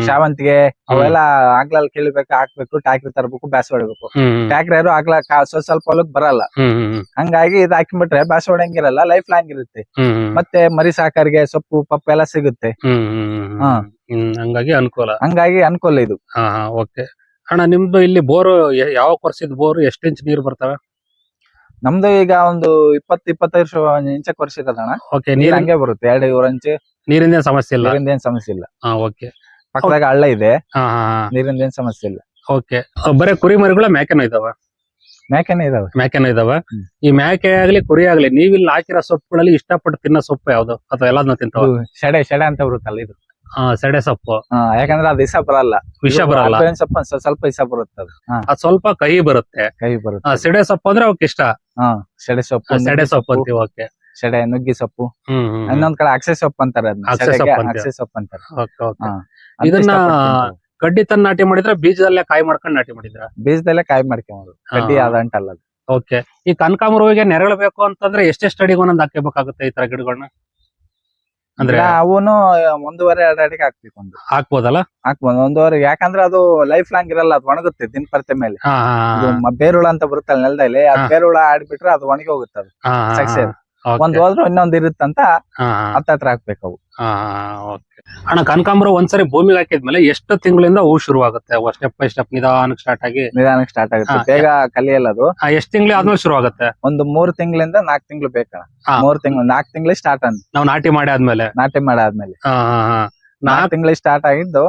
ಶಾವಂತಿಗೆ ಅವೆಲ್ಲ ಆಗ್ಲಲ್ಲಿ ಕೇಳಬೇಕು ಹಾಕ್ಬೇಕು ಟ್ಯಾಕ್ರಿ ತರಬೇಕು ಬ್ಯಾಸ ಹೊಡಿಬೇಕು. ಟ್ಯಾಕ್ರಿ ಯಾರು ಆಗ್ಲ ಸ್ವಲ್ಪ ಸ್ವಲ್ಪ ಹೊಲಕ್ ಬರಲ್ಲ. ಹಂಗಾಗಿ ಇದು ಹಾಕಿಬಿಟ್ರೆ ಬ್ಯಾಸ ಹೊಡಂಗಿರಲ್ಲ ಲೈಫ್ ಲಾಂಗ್ ಇರುತ್ತೆ. ಮತ್ತೆ ಮರಿ ಸಾಕರಿಗೆ ಸೊಪ್ಪು ಪಪ್ಪ ಎಲ್ಲ ಸಿಗುತ್ತೆ. ಹಂಗಾಗಿ ಅನುಕೂಲ. ಹಂಗಾಗಿ ಅನುಕೂಲ ಇದು. ಓಕೆ ಅಣ್ಣ ನಿಮ್ದು ಇಲ್ಲಿ ಬೋರ್ ಯಾವ ಕೊರ್ಸಿದ್ ಬೋರ್? ಎಷ್ಟು ಇಂಚ್ ನೀರ್ ಬರ್ತವೆ? ನಮ್ದು ಈಗ ಒಂದು ಇಪ್ಪತ್ ಇಪ್ಪತ್ತೈದು ಇಂಚ ಕೊರ್ಸಿರೋದಣ್ಣ ಓಕೆ ನೀರ್ ಹಂಗೆ ಬರುತ್ತೆ ಎರಡು ಇವರ ಇಂಚು. ನೀರಿಂದ ಏನ್ ಸಮಸ್ಯೆ ಇಲ್ಲ? ನೀರಿಂದ ಏನ್ ಸಮಸ್ಯೆ ಇಲ್ಲ. ಹಾ ಓಕೆ ಪಕ್ಕದಾಗ ಹಳ್ಳ ಇದೆ. ನೀರಿಂದ ಏನ್ ಸಮಸ್ಯೆ ಇಲ್ಲ. ಓಕೆ ಬರೇ ಕುರಿ ಮರಿಗಳ ಮೇಕೆನೂ ಇದಾವ? ಮೇಕೆನೇ ಇದಾವೆ. ಮೇಕೆನೂ ಇದಾವ? ಈ ಮೇಕೆ ಆಗ್ಲಿ ಕುರಿ ಆಗ್ಲಿ ನೀವಿಲ್ಲಿ ಇಲ್ಲಿ ಹಾಕಿರೋ ಸೊಪ್ಪುಗಳಲ್ಲಿ ಇಷ್ಟಪಟ್ಟು ತಿನ್ನೋ ಸೊಪ್ಪು ಯಾವ್ದು? ಅಥವಾ ಎಲ್ಲಾದ್ನ ತಿಂತಾವ? ಶಡೆ ಶೆಡೆ ಅಂತ ಬರುತ್ತಲ್ಲ ಇದು. ಸೆಡೆ ಸೊಪ್ಪು. ಯಾಕಂದ್ರೆ ಅದು ಇಸಾ ಬರಲ್ಲ. ವಿಷ ಬರಲ್ಲ. ಅರ್ಬೇವಿನ ಸೊಪ್ಪು ಒಂದ್ ಸ್ವಲ್ಪ- ಇಸಾ ಬರುತ್ತೆ ಅದು. ಸ್ವಲ್ಪ ಕಹಿ ಬರುತ್ತೆ. ಕಹಿ ಬರುತ್ತೆ. ಸೆಡೆ ಸೊಪ್ಪು ಅಂದ್ರೆ ಅವಕ್ಕೆ ಇಷ್ಟ. ಶೆಡೆ ಸೊಪ್ಪು ಸೆಡೆ ಸೊಪ್ಪು ಅಂತೀವಿ ಓಕೆ ಸೆಡೆ ನುಗ್ಗಿ ಸೊಪ್ಪು. ಇನ್ನೊಂದ್ ಕಡೆ ಅಕ್ಷೆ ಸೊಪ್ಪು ಅಂತಾರೆ ಅಕ್ಷೆ ಸೊಪ್ಪು ಅಂತಾರೆ. ಇದನ್ನ ಕಡ್ಡಿ ತನ್ನ ನಾಟಿ ಮಾಡಿದ್ರೆ ಬೀಜದಲ್ಲೇ ಕಾಯಿ ಮಾಡ್ಕೊಂಡು ನಾಟಿ ಮಾಡಿದ್ರ? ಬೀಜದಲ್ಲೇ ಕಾಯಿ ಮಾಡ್ಕೊಂಬೋದು ಕಡ್ಡಿ ಅದಂಟಲ್ಲ ಓಕೆ. ಈ ಕನಕಾಂಬರವಿಗೆ ನೆರಳು ಬೇಕು ಅಂತಂದ್ರೆ ಎಷ್ಟೆಷ್ಟು ಅಡಿಗೆ ಒಂದೊಂದು ಹಾಕಬೇಕಾಗುತ್ತೆ ಈ ತರ ಗಿಡಗಳನ್ನ ಅಂದ್ರೆ ಅವನು ಒಂದೂವರೆ ಎರಡು ಅಡಿಗೆ ಹಾಕ್ಬೇಕು ಒಂದು. ಹಾಕ್ಬೋದಲ್ಲ? ಹಾಕ್ಬೋದು ಒಂದೂವರೆ ಯಾಕಂದ್ರೆ ಅದು ಲೈಫ್ ಲಾಂಗ್ ಇರಲ್ಲ ಅದು ಒಣಗುತ್ತೆ ದಿನಪರ್ತೆ ಮೇಲೆ. ಹಾ ಹಾ ಇದು ಮ- ಬೇರುಳ ಅಂತ ಬರುತ್ತಲ್ಲ ನೆಲದಲ್ಲಿ ಆ ಹಾ. ಬೇರುಳ ಆಡ್ಬಿಟ್ರೆ ಅದು ಒಣಗಿ ಹೋಗುತ್ತೆ ಅದು. ಸಕ್ಸೆಸ್. ಒಂದ್ ಹೋದ್ರು ಇನ್ನೊಂದ್ ಇರುತ್ತಂತ ಹತ್ತತ್ರ ಹಾಕ್ಬೇಕು ಅವು. ಅಣ್ಣ ಕನಕಾಂಬರ ಒಂದ್ಸರಿ ಭೂಮಿಗೆ ಹಾಕಿದ್ಮೇಲೆ ಎಷ್ಟು ತಿಂಗಳಿಂದ ಹೂ ಶುರು ಆಗುತ್ತೆ ಸ್ಟೆಪ್ ಬೈ ಸ್ಟೆಪ್ ನಿಧಾನಕ್ಕೆ ಸ್ಟಾರ್ಟ್ ಆಗಿ? ನಿಧಾನಕ್ಕೆ ಸ್ಟಾರ್ಟ್ ಆಗುತ್ತೆ. ಬೇಗ ಕಲಿಯಲ್ಲ ಅದು. ಆ, ಎಷ್ಟ್ ತಿಂಗಳು ಆದ್ಮೇಲೆ ಶುರು ಆಗುತ್ತೆ ಒಂದು ಮೂರ್ ತಿಂಗಳಿಂದ ನಾಲ್ಕು ತಿಂಗಳು ಬೇಕಣ್ಣ. ಮೂರ್ ತಿಂಗಳು ನಾಲ್ಕು ತಿಂಗಳು ಸ್ಟಾರ್ಟ್ ಅಂತ ನಾವು ನಾಟಿ ಮಾಡಿ ಆದ್ಮೇಲೆ? ನಾಟಿ ಮಾಡಿ ಆದ್ಮೇಲೆ. ಹಾ ಹಾ. ನಾಲ್ಕ್ ತಿಂಗಳಿಗೆ ಸ್ಟಾರ್ಟ್ ಆಗಿದ್ದು.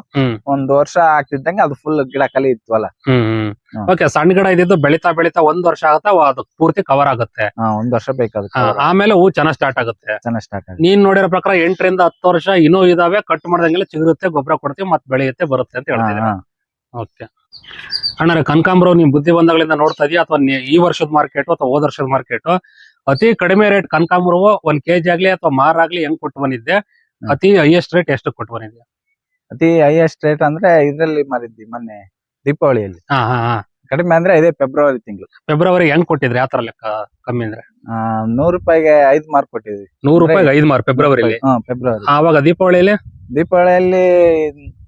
ಒಂದ್ ವರ್ಷ ಆಗ್ತಿದ್ದಂಗೆ ಅದು ಫುಲ್ ಗಿಡ ಕಲಿ ಇತ್ವಲ್ಲ. ಓಕೆ ಸಣ್ಣ ಗಿಡ ಇದ್ದಿದ್ದು ಬೆಳಿತಾ ಬೆಳಿತಾ ಒಂದ್ ವರ್ಷ ಆಗುತ್ತೆ ಅದು ಪೂರ್ತಿ ಕವರ್ ಆಗುತ್ತೆ. ಒಂದ್ ವರ್ಷ ಬೇಕಾದ ಆಮೇಲೆ ಹೂ ಚೆನ್ನಾಗ್ ಸ್ಟಾರ್ಟ್ ಆಗುತ್ತೆ. ಚೆನ್ನಾಗಿ ಸ್ಟಾರ್ಟ್ ನೀನ್ ನೋಡಿರೋ ಪ್ರಕಾರ ಎಂಟರಿಂದ ಹತ್ತು ವರ್ಷ ಇನ್ನೂ ಇದಾವೆ ಕಟ್ ಮಾಡ್ದಂಗೆಲ್ಲ ಚಿಗುರುತ್ತೆ ಗೊಬ್ಬರ ಕೊಡ್ತೀವಿ ಮತ್ತೆ ಬೆಳೆಯುತ್ತೆ ಬರುತ್ತೆ ಅಂತ ಹೇಳ್ತೀನಿ ಓಕೆ ಅಣ್ಣ ಕನಕಾಂಬ್ರವ್ ನೀವು ಬುದ್ಧಿ ಬಂದಾಗಳಿಂದ ನೋಡ್ತಾ ಇದೀಯ? ಅಥವಾ ಈ ವರ್ಷದ ಮಾರ್ಕೆಟ್ ಅಥವಾ ಹೋದ ವರ್ಷದ ಮಾರ್ಕೆಟ್ ಅತಿ ಕಡಿಮೆ ರೇಟ್ ಕನಕಾಂಬ್ರವು ಒಂದ್ ಕೆಜಿ ಆಗ್ಲಿ ಅಥವಾ ಮಾರಾಗ್ಲಿ ಹೆಂಗ್ ಕೊಟ್ಟು ಬಂದಿದ್ದೆ? ಅತಿ ಹೈಯೆಸ್ಟ್ ರೇಟ್ ಎಷ್ಟು ಕೊಟ್ಟು ಬಂದಿದ್ಯಾ? ಅತಿ ಹೈಯೆಸ್ಟ್ ರೇಟ್ ಅಂದ್ರೆ ಇದ್ರಲ್ಲಿ ಮಾರಿದ್ವಿ ಮೊನ್ನೆ ದೀಪಾವಳಿಯಲ್ಲಿ. ಹಾ ಹಾ ಹಾ. ಕಡಿಮೆ ಅಂದ್ರೆ ಇದೇ ಫೆಬ್ರವರಿ ತಿಂಗಳು. ಫೆಬ್ರವರಿ ಹೆಂಗ್ ಕೊಟ್ಟಿದ್ರಿ ಆತರ ಲೆಕ್ಕ ಕಮ್ಮಿ ಅಂದ್ರೆ? ನೂರು ರೂಪಾಯಿಗೆ ಐದ್ ಮಾರ್ಕ್ ಕೊಟ್ಟಿದ್ವಿ. ನೂರು ರೂಪಾಯಿಗೆ ಐದು ಮಾರು ಫೆಬ್ರವರಿ ಹಾ ಫೆಬ್ರವರಿ ಆವಾಗ ದೀಪಾವಳಿಯಲ್ಲಿ ದೀಪಾವಳಿಯಲ್ಲಿ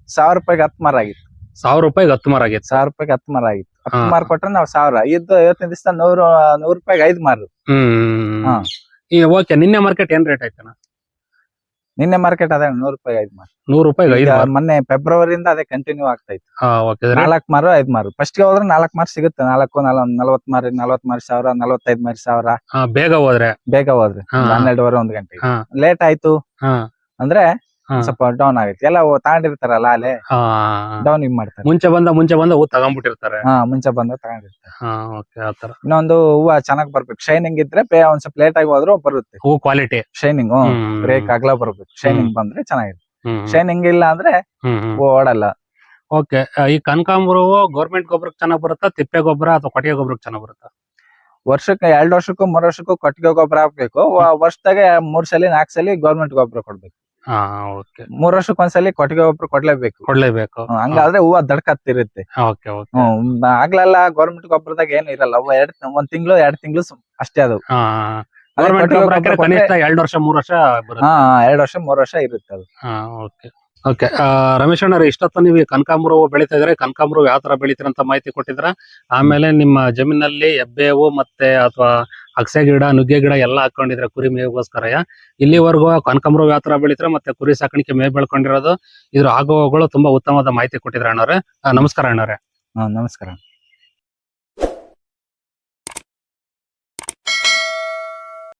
ಸಾವಿರ ರೂಪಾಯಿಗೆ ಹತ್ತು ಮಾರ್ ಆಗಿತ್ತು. ಸಾವಿರ ರೂಪಾಯಿಗೆ ಹತ್ತು ಮಾರ ಆಗಿತ್ತು. ಸಾವಿರ ರೂಪಾಯಿಗೆ ಹತ್ತು ಮಾರ್ ಆಗಿತ್ತು. ಹತ್ತು. ಮಾರ್ ಕೊಟ್ರೆ ನಾವು ಸಾವಿರ. ಇದ್ದು ಇವತ್ತಿನ ದಿವಸ ನೂರು ನೂರು ರೂಪಾಯಿಗೆ ಐದು ಮಾರ್ ಹ್ಮ್ ಹಾ. ಓಕೆ ನಿನ್ನೆ ಮಾರ್ಕೆಟ್ ಏನ್ ರೇಟ್ ಆಯ್ತಣ್ಣ? ನಿನ್ನೆ ಮಾರ್ಕೆಟ್ ಅದೇ ನೂರು ರೂಪಾಯಿ ಐದು ಮಾರು. ನೂರು ರೂಪಾಯಿ ಐದು ಈಗ ಮಾರು. ಮೊನ್ನೆ ಫೆಬ್ರವರಿಯಿಂದ ಅದೇ ಕಂಟಿನ್ಯೂ ಆಗ್ತಾ ಇತ್ತು. ನಾಲ್ಕು ಮಾರು ಐದ್ ಮಾರು. ಫಸ್ಟ್ಗೆ ಹೋದ್ರೆ ನಾಲ್ಕು ಮಾರು ಸಿಗುತ್ತೆ. ನಾಲ್ಕು ನಲ್ವತ್ ಮಾರ್ ನಲವತ್ ಮಾರಿ ಸಾವಿರ ನಲವತ್ತೈದ್ ಮಾರು ಸಾವಿರ. ಬೇಗ ಹೋದ್ರೆ. ಬೇಗ ಹೋದ್ರೆ. ಹನ್ನೆರಡುವರೆ ಒಂದ್ ಗಂಟೆ ಲೇಟ್ ಆಯ್ತು. ಅಂದ್ರೆ. ಸ್ವಲ್ಪ ಡೌನ್ ಆಗೈತೆ. ಎಲ್ಲ ತಗೊಂಡಿರ್ತಾರಲ್ಲ ಅಲೆ ಡೌನ್ ಹಿಂಗ್ ಮಾಡ್ತಾರೆ. ಮುಂಚೆ ಬಂದ ಮುಂಚೆ ಬಂದ ಹೂ ತಗೊಂಡ್ಬಿಟ್ಟಿರ್ತಾರೆ. ಹಾ ಮುಂಚೆ ಬಂದ ತಗೊಂಡಿರ್ತಾರೆ. ಹಾ ಓಕೆ ಆತರ ಇನ್ನೊಂದು ಹೂವ ಚೆನ್ನಾಗ್ ಬರ್ಬೇಕು. ಶೈನಿಂಗ್ ಇದ್ರೆ ಪೇ ಒಂದ್ ಸ್ವಲ್ಪ ಲೇಟ್ ಆಗಿ ಹೋದ್ರು ಬರುತ್ತೆ. ಹೂ ಕ್ವಾಲಿಟಿ ಶೈನಿಂಗ್ ಬ್ರೇಕ್ ಆಗ್ಲಾ ಬರ್ಬೇಕು. ಶೈನಿಂಗ್ ಬಂದ್ರೆ ಚೆನ್ನಾಗಿರುತ್ತೆ. ಶೈನಿಂಗ್ ಇಲ್ಲ ಅಂದ್ರೆ ಹೂ ಓಡಲ್ಲ. ಓಕೆ ಈ ಕನಕಾಂಬರವು ಗೌರ್ಮೆಂಟ್ ಗೊಬ್ಬರಕ್ಕೆ ಚೆನ್ನಾಗ್ ಬರುತ್ತಾ ತಿಪ್ಪೆ ಗೊಬ್ಬರ ಅಥವಾ ಕೊಟ್ಟಿಗೆ ಗೊಬ್ಬರಕ್ಕೆ ಚೆನ್ನಾಗ್ ಬರುತ್ತಾ? ವರ್ಷಕ್ಕೆ ಎರಡ್ ವರ್ಷಕ್ಕೂ ಮೂರ್ ವರ್ಷಕ್ಕೂ ಕೊಟ್ಟಿಗೆ ಗೊಬ್ಬರ ಹಾಕ್ಬೇಕು. ವರ್ಷದಾಗ ವರ್ಷದಾಗೆ ಮೂರ್ ಸಲ ನಾಲ್ಕು ಸಲ ಗೌರ್ಮೆಂಟ್ ಗೊಬ್ಬರ ಕೊಡ್ಬೇಕು. ಹಾ ಓಕೆ ಮೂರ್ ವರ್ಷಕ್ಕೆ ಒಂದ್ಸಲಿ ಕೊಟ್ಟಿಗೆ ಒಬ್ರು ಕೊಡ್ಲೇಬೇಕು. ಕೊಡ್ಲೇಬೇಕು. ಹಂಗಾದ್ರೆ ಹೂವ ದಡ್ಕತ್ತಿರುತ್ತೆ. ಓಕೆ ಓಕೆ ಹ್ಮ್ ಆಗ್ಲೆಲ್ಲ ಗೌರ್ಮೆಂಟ್ ಗೊಬ್ಬರದಾಗ ಏನು ಇರಲ್ಲ. ಅವ ಎರಡ್ ಒಂದ್ ತಿಂಗಳು ಎರಡ್ ತಿಂಗಳು ಅಷ್ಟೇ ಅದು. ಹಾ ಅದೇ ಗೌರ್ಮೆಂಟ್ ಕೊಟ್ಟಿಗೆ ಗೊಬ್ಬರ ಗೊಬ್ಬರ ಕನಿಷ್ಠ ಕೊಟ್ರೆ- ವರ್ಷ ಮೂರ್ ವರ್ಷ ಬರುತ್ತೆ. ಹಾ ಎರಡ್ ವರ್ಷ ಮೂರ್ ವರ್ಷ ಇರುತ್ತೆ ಅದು. ಹಾ ಓಕೆ ಓಕೆ ರಮೇಶ್ ಅಣ್ಣ ಇಷ್ಟೊತ್ತು ನೀವು ಕನಕಾಂಬರ ಹೂವು ಬೆಳೀತಾ ಇದ್ರೆ ಕನಕಾಂಬರ ಯಾವ ತರ ಬೆಳಿತೀರ ಅಂತ ಮಾಹಿತಿ ಕೊಟ್ಟಿದ್ರ ಆಮೇಲೆ ನಿಮ್ಮ ಜಮೀನಲ್ಲಿ ಎಬ್ಬೇವು ಮತ್ತೆ ಅಥವಾ ಅಗಸೆ ಗಿಡ, ನುಗ್ಗೆ ಗಿಡ ಎಲ್ಲ ಹಾಕೊಂಡಿದ್ರೆ ಕುರಿ ಮೇವಿಗೋಸ್ಕರ ಇಲ್ಲಿವರೆಗೂ ಕನಕಾಂಬರ ಯಾವ ತರ ಬೆಳಿತೀರ ಮತ್ತೆ ಕುರಿ ಸಾಕಾಣಿಕೆ ಮೇವು ಬೆಳ್ಕೊಂಡಿರೋದು? ಇದ್ರ ಆಗುವಗಳು ತುಂಬಾ ಉತ್ತಮವಾದ ಮಾಹಿತಿ ಕೊಟ್ಟಿದ್ರ ಅಣ್ಣವ್ರೆ ನಮಸ್ಕಾರ ಅಣ್ಣವ್ರೆ ನಮಸ್ಕಾರ.